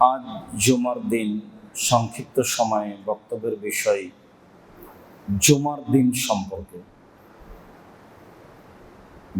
আজ জুমার দিন সংক্ষিপ্ত সময়ে বক্তব্যের বিষয় জুমার দিন সম্পর্কে।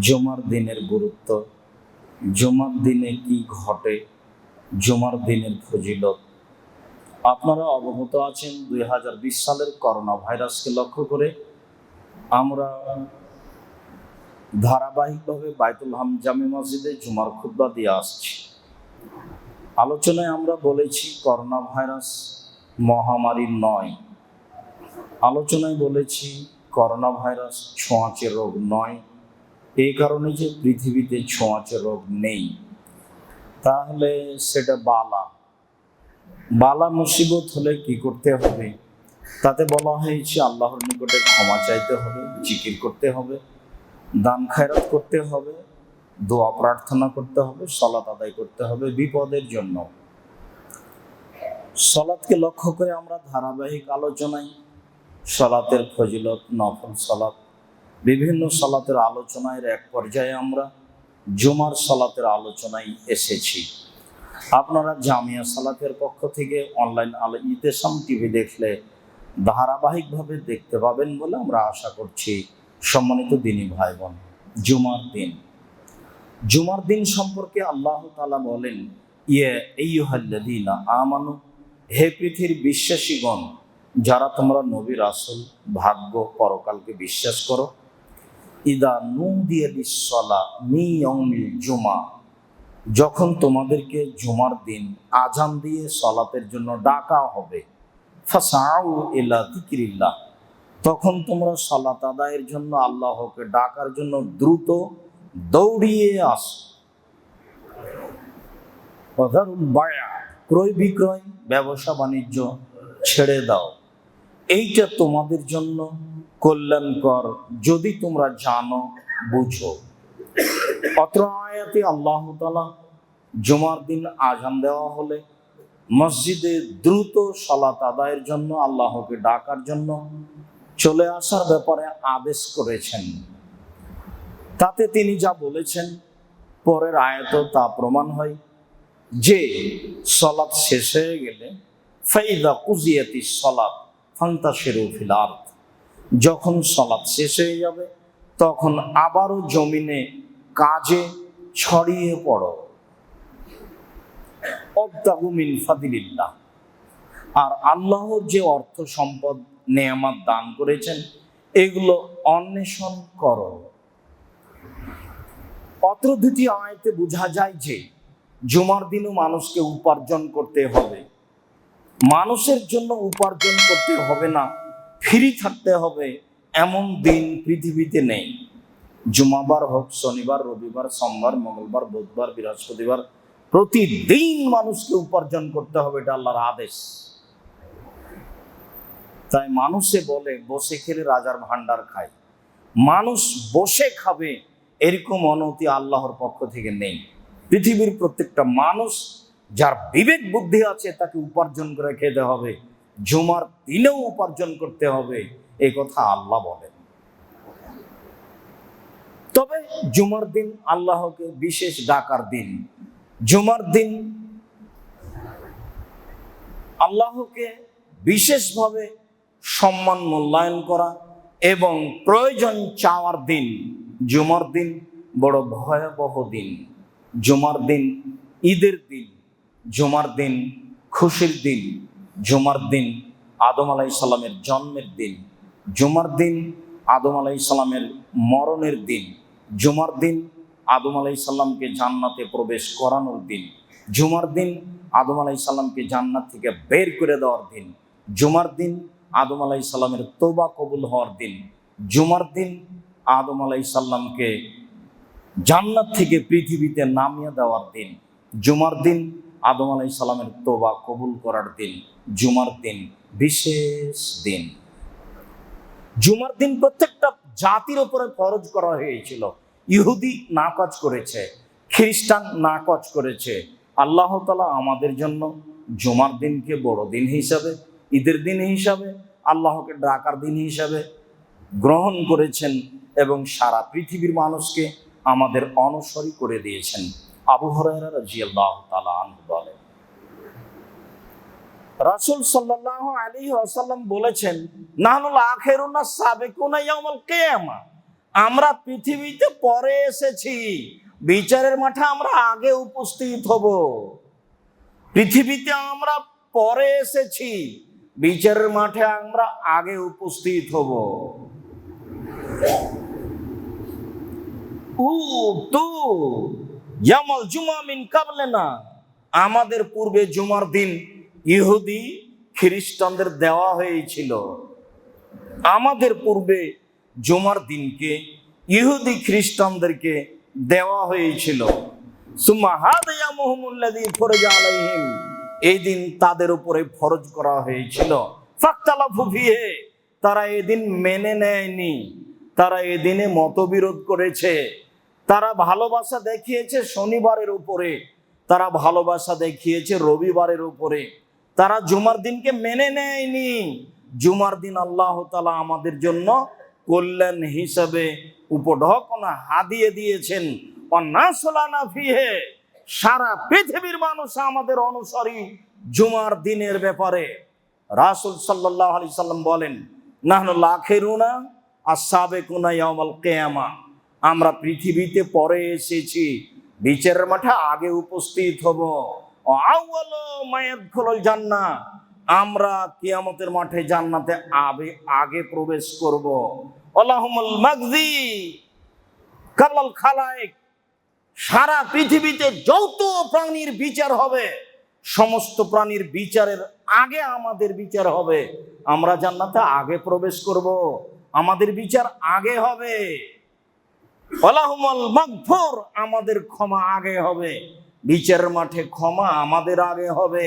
জুমার দিনের গুরুত্ব, জুমার দিনে কি ঘটে, জুমার দিনের ফজিলত। আপনারা অবগত আছেন দুই হাজার বিশ সালের করোনা ভাইরাসকে লক্ষ্য করে আমরা ধারাবাহিকভাবে বাইতুল হাম জামে মসজিদে জুমার খুদ্া দিয়ে আসছি। আলোচনায় আমরা বলেছি করোনা ভাইরাস মহামারী নয়। আলোচনায় বলেছি করোনা ভাইরাস ছোঁয়াচে রোগ নয়। এই কারণে যে পৃথিবীতে ছোঁয়াচে রোগ নেই। তাহলে সেটা বালা। বালা মুসিবত হলে কি করতে হবে? তাতে বলা হয়েছে আল্লাহর নিকটে ক্ষমা চাইতে হবে, জিকির করতে হবে, দান খায়রাত করতে হবে দোয়া প্রার্থনা করতে হবে, সলাত আদায় করতে হবে বিপদের জন্য। সলাৎকে লক্ষ্য করে আমরা ধারাবাহিক আলোচনায়, সলাতের ফজিলত, নফল সলাত, বিভিন্ন সলাতের আলোচনায় এক পর্যায়ে আমরা জুমার সলাতের আলোচনায় এসেছি। আপনারা জামিয়া সালাতের পক্ষ থেকে অনলাইন আলো ইতেসাম টিভি দেখলে ধারাবাহিকভাবে দেখতে পাবেন বলে আমরা আশা করছি। সম্মানিত দিনী ভাই বোন জুমার দিন। জুমার দিন সম্পর্কে আল্লাহ তালা বলেন ইয়ে এইহাল্লাদিনা আমানু, হে পৃথিবীর বিশ্বাসীগণ, যারা তোমরা নবীর আসল ভাগ্য পরকালকে বিশ্বাস করো, ইদা নু দিয়ে মি জুমা, যখন তোমাদেরকে জুমার দিন আজান দিয়ে সলাতের জন্য ডাকা হবে, ফাসাউ ইলা তিকিরিল্লাহ তখন তোমরা সলাত আদায়ের জন্য আল্লাহকে ডাকার জন্য দ্রুত দৌড়িয়ে আস। ক্রয় বিক্রয়, ব্যবসা বাণিজ্য ছেড়ে দাও। এইটা তোমাদের জন্য কল্যাণকর, যদি তোমরা জানো, বুঝো। অত্র আয়াতে আল্লাহ জুমার দিন আজান দেওয়া হলে মসজিদে দ্রুত সলাত আদায়ের জন্য, আল্লাহকে ডাকার জন্য চলে আসার ব্যাপারে আদেশ করেছেন। তাতে তিনি যা বলেছেন, পরের আয়ত তা প্রমাণ হয়। যে সলাৎ শেষ হয়ে গেলে, ফাইদা কুজিয়াতি সলাৎ ফান্তা ফিল যখন সলাৎ শেষ হয়ে যাবে, তখন আবারও জমিনে কাজে ছড়িয়ে পড়ো। অবদাগুমিন ফাদিলিল্লাহ। আর আল্লাহর যে অর্থ সম্পদ, নেয়ামাত দান করেছেন, এগুলো অন্বেষণ করো। অত্র দুটি আয়তে বোঝা যায় যে জুমার দিনও মানুষকে উপার্জন করতে হবে। মানুষের জন্য উপার্জন করতে হবে না, ফ্রি থাকতে হবে, এমন দিন পৃথিবীতে নেই। জুমাবার হোক, শনিবার, রবিবার, সোমবার, মঙ্গলবার, বুধবার, বৃহস্পতিবার, প্রতিদিন মানুষকে উপার্জন করতে হবে, এটা আল্লাহর আদেশ। তাই মানুষে বলে, বসে খেলে রাজার ভান্ডার খায়। মানুষ বসে খাবে এরকম অনুমতি আল্লাহর পক্ষ থেকে নেই। পৃথিবীর প্রত্যেকটা মানুষ যার বিবেক বুদ্ধি আছে তাকে উপার্জন করে খেতে হবে, জুমার দিনেও উপার্জন করতে হবে, এই কথা আল্লাহ বলেন। তবে জুমার দিন আল্লাহকে বিশেষ ডাকার দিন। জুমার দিন আল্লাহকে বিশেষভাবে সম্মান মূল্যায়ন করা এবং প্রয়োজন চাওয়ার দিন। জুমার দিন বড় ভয়াবহ দিন। জুমার দিন ঈদের দিন, জুমার দিন খুশির দিন, জুমার দিন আদম আলাই সাল্লামের জন্মের দিন, জুমার দিন আদম আলাই সাল্লামের মরণের দিন, জুমার দিন আদম আলাই সাল্লামকে জান্নাতে প্রবেশ করানোর দিন, জুমার দিন আদম আলাই সাল্লামকে জান্নাত থেকে বের করে দেওয়ার দিন, জুমার দিন আদম আলাই সাল্লামের তোবা কবুল হওয়ার দিন, জুমার দিন আদম আলাই সাল্লামকে জান্নাত থেকে পৃথিবীতে নামিয়ে দেওয়ার দিন, জুমার দিন, আদম আলাই সাল্লামের তোবা কবুল করার দিন, জুমার দিন, বিশেষ দিন। জুমার দিন প্রত্যেকটা জাতির উপরে ফরজ করা হয়েছিল। ইহুদি নাকচ করেছে, খ্রিস্টান নাকচ করেছে। আল্লাহ তালা আমাদের জন্য জুমার দিনকে বড় দিন হিসাবে, ঈদের দিন হিসাবে, আল্লাহকে ডাকার দিন হিসাবে গ্রহণ করেছেন এবং সারা পৃথিবীর মানুষকে আমাদের অনসরী করে দিয়েছেন। বলেছেন আমরা পৃথিবীতে পরে এসেছি, বিচারের মাঠে আমরা আগে উপস্থিত হব। পৃথিবীতে আমরা পরে এসেছি, বিচারের মাঠে আমরা আগে উপস্থিত হব। আমাদের পূর্বে জুমার দিন ইহুদি খ্রিস্টানদের দেওয়া হয়েছিল। আমাদের পূর্বে জুমার দিনকে ইহুদি খ্রিস্টানদেরকে দেওয়া হয়েছিল। এই দিন তাদের উপরে ফরজ করা হয়েছিল। তারা এদিন মেনে নেয়নি। তারা এদিনে মতবিরোধ করেছে। তারা ভালোবাসা দেখিয়েছে শনিবারের উপরে। তারা ভালোবাসা দেখিয়েছে রবিবারের উপরে। তারা জুমার দিনকে মেনে নেয়নি। জুমার দিন আল্লাহ তালা আমাদের জন্য কল্যাণ হিসাবে উপঢকনা হাদিয়ে দিয়েছেন। অন্যাসলানা ফিহে। সারা পৃথিবীর মানুষ আমাদের অনুসারী জুমার দিনের ব্যাপারে। রাসুল সাল্লাহ আলি সাল্লাম বলেন নাহনুল আখেরুনা আর সাবেকুনা ইয়ামাল কেয়ামা। আমরা পৃথিবীতে পরে এসেছি, বিচারের মাঠে আগে উপস্থিত হব। জান্না আমরা কিয়ামতের মাঠে জান্নাতে আবে আগে প্রবেশ করব। আল্লাহুমুল মাগজি কাবলাল খালায়েক সারা পৃথিবীতে যত প্রাণীর বিচার হবে। সমস্ত প্রাণীর বিচারের আগে আমাদের বিচার হবে। আমরা জান্নাতে আগে প্রবেশ করব। আমাদের বিচার আগে হবে। মাগফুর, আমাদের ক্ষমা আগে হবে। বিচারের মাঠে ক্ষমা আমাদের আগে হবে।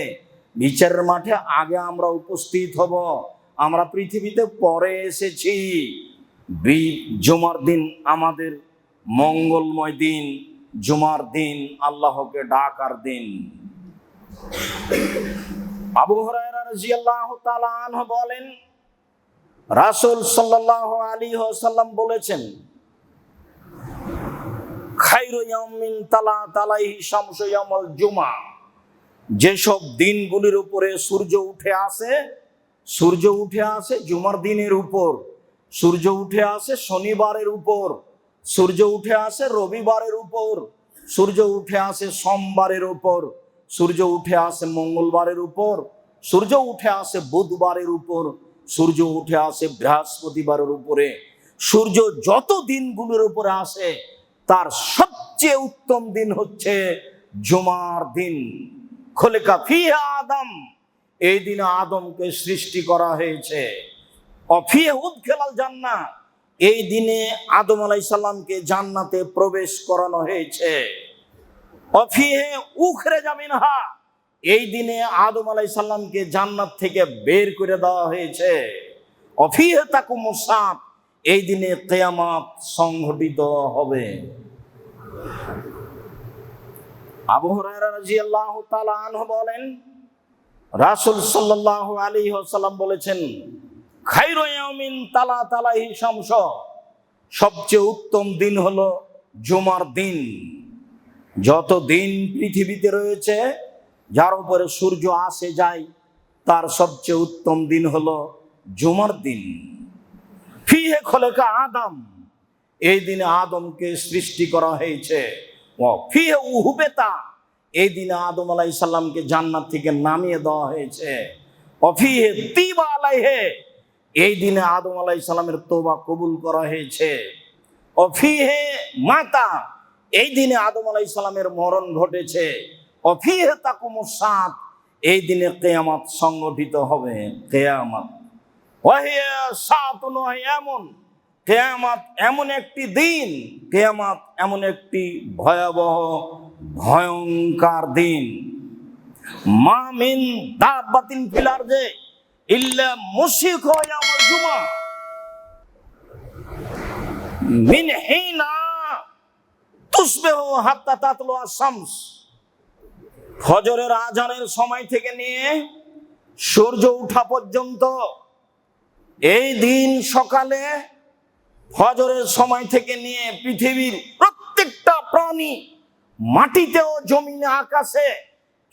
বিচারের মাঠে আগে আমরা উপস্থিত হব। আমরা পৃথিবীতে পরে এসেছি। জুমার দিন আমাদের মঙ্গলময় দিন। জুমার দিন আল্লাহকে ডাকার দিন। আবু আনহু বলেন রাসূল সাল্লাল্লাহু আলাইহি ওয়াসাল্লাম বলেছেন জুমা যেসব দিনগুলির উপরে সূর্য উঠে আসে, সূর্য উঠে আসে জুমার দিনের উপর, সূর্য উঠে আসে শনিবারের উপর, সূর্য উঠে আসে রবিবারের উপর, সূর্য উঠে আসে সোমবারের উপর, সূর্য উঠে আসে মঙ্গলবারের উপর, সূর্য উঠে আসে বুধবারের উপর সূর্য উঠে আসে বৃহস্পতিবারের উপরে। সূর্য যত দিনগুলোর উপরে আসে, তার সবচেয়ে উত্তম দিন হচ্ছে জুমার দিন। খোলেকা ফিহা আদম, এই দিনে আদমকে সৃষ্টি করা হয়েছে। অফিয়ে উদ খেলাল জান্না এই দিনে আদম আলাই সাল্লামকে জান্নাতে প্রবেশ করানো হয়েছে। অফিহে উখরে জামিন হা এই দিনে আদম আলাই সাল্লামকে জান্নাত থেকে বের করে দেওয়া হয়েছে। অফিহে তাকু এই দিনে কেয়ামাত সংঘটিত হবে। আবু হুরায়রা রাদিয়াল্লাহু তাআলা আনহু বলেন, রাসূল সাল্লাল্লাহু আলাইহি ওয়াসাল্লাম বলেছেন, খাইরু ইয়াউমিন তালা তালাহি শামস সবচেয়ে উত্তম দিন হলো জুমার দিন। যত দিন পৃথিবীতে রয়েছে যার উপরে সূর্য আসে যায়, তার সবচেয়ে উত্তম দিন হলো জুমার দিন। ফিহে খোলেকা আদম। এই দিনে আদমকে সৃষ্টি করা হয়েছে। ফিহে উহুবেতা। এই দিনে আদম আলাই সাল্লামকে জান্নাত থেকে নামিয়ে দেওয়া হয়েছে। অফিহে তিবা আলাইহে। এই দিনে আদম আলাই সাল্লামের তোবা কবুল করা হয়েছে। অফিহে মাতা। এই দিনে আদম আলাই সাল্লামের মরণ ঘটেছে। অফিহে তাকুমুসাত এই দিনে কেয়ামাত সংগঠিত হবে, কেয়ামাত। ওয়াহিয়া সাতুন ওয়াহিয়া এমন, কেয়ামাত এমন একটি দিন, কেয়ামাত এমন একটি ভয়াবহ, ভয়ঙ্কর দিন। মা মিন দাব্বাতিন ফিলার যে, ইল্লা মুশিক ইয়াউমুল জুমা। মিন হিনা তুসবিহু হাত্তা তাতলু আশ-শামস ফজরের আজানের সময় থেকে নিয়ে সূর্য ওঠা পর্যন্ত এই দিন সকালে ফজরের সময় থেকে নিয়ে পৃথিবীর প্রত্যেকটা প্রাণী মাটিতেও, জমিনে, আকাশে,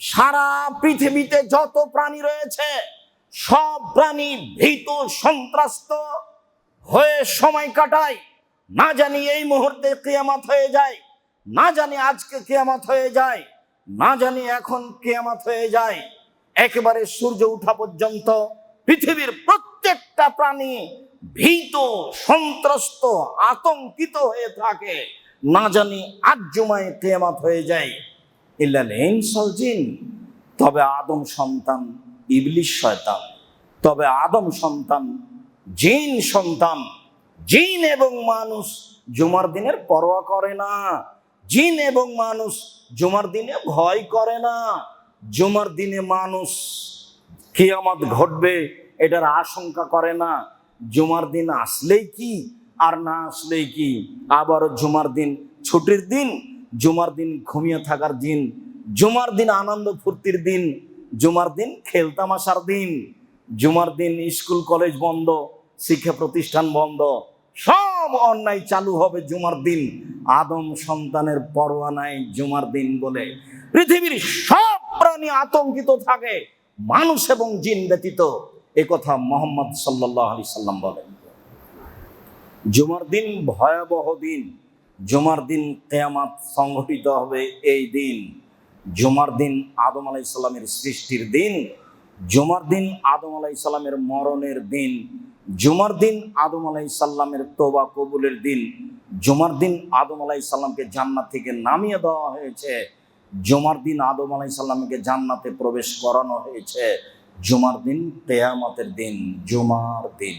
সারা পৃথিবীতে যত প্রাণী রয়েছে, সব প্রাণী ভীত, সন্ত্রাস্ত হয়ে সময় কাটায়। না জানি এই মুহূর্তে কেয়ামাত হয়ে যায়, না জানি আজকে কেয়ামাত হয়ে যায়। না জানি এখন কেয়ামাত হয়ে যায়, একেবারে সূর্য উঠা পর্যন্ত পৃথিবীর প্রত্যেকটা প্রাণী ভীত, সন্ত্রস্ত, আতঙ্কিত হয়ে থাকে। না জানি আজ জুমায় কেয়ামাত হয়ে যায় ইল্লাল ইনসাল জিন। তবে আদম সন্তান, ইবলিশ শয়তান। তবে আদম সন্তান, জিন সন্তান। জিন এবং মানুষ জুমার দিনের পরোয়া করে না। জিন এবং মানুষ, জুমার দিনে ভয় করে না। জুমার দিনে মানুষ কিয়ামত ঘটবে, এটার আশঙ্কা করে না। জুমার দিন আসলেই কি আর না আসলেই কি? আবার জুমার দিন ছুটির দিন, জুমার দিন ঘুমিয়ে থাকার দিন, জুমার দিন আনন্দ ফুর্তির দিন, জুমার দিন খেলতামাশার দিন, জুমার দিন স্কুল, কলেজ বন্ধ, শিক্ষা প্রতিষ্ঠান বন্ধ, সব অন্যায় চালু হবে জুমার দিন। আদম সন্তানের পরোয়া নাই জুমার দিন বলে পৃথিবীর সব প্রাণী আতঙ্কিত থাকে, মানুষ এবং জিন ব্যতীত। এ কথা মোহাম্মদ সাল্লাহ আলি সাল্লাম বলেন। জুমার দিন ভয়াবহ দিন। জুমার দিন কেয়ামাত সংঘটিত হবে এই দিন। জুমার দিন আদম আলাইসাল্লামের সৃষ্টির দিন। জুমার দিন আদম আলাইসাল্লামের মরণের দিন। জুমার দিন আদম আলাই সাল্লামের তোবা কবুলের দিন, জুমার দিন আদম আলাই সাল্লামকে জান্নাত থেকে নামিয়ে দেওয়া হয়েছে। জুমার দিন আদম আলাই সাল্লামকে জান্নাতে প্রবেশ করানো হয়েছে। জুমার দিন তেয়ামতের দিন, জুমার দিন।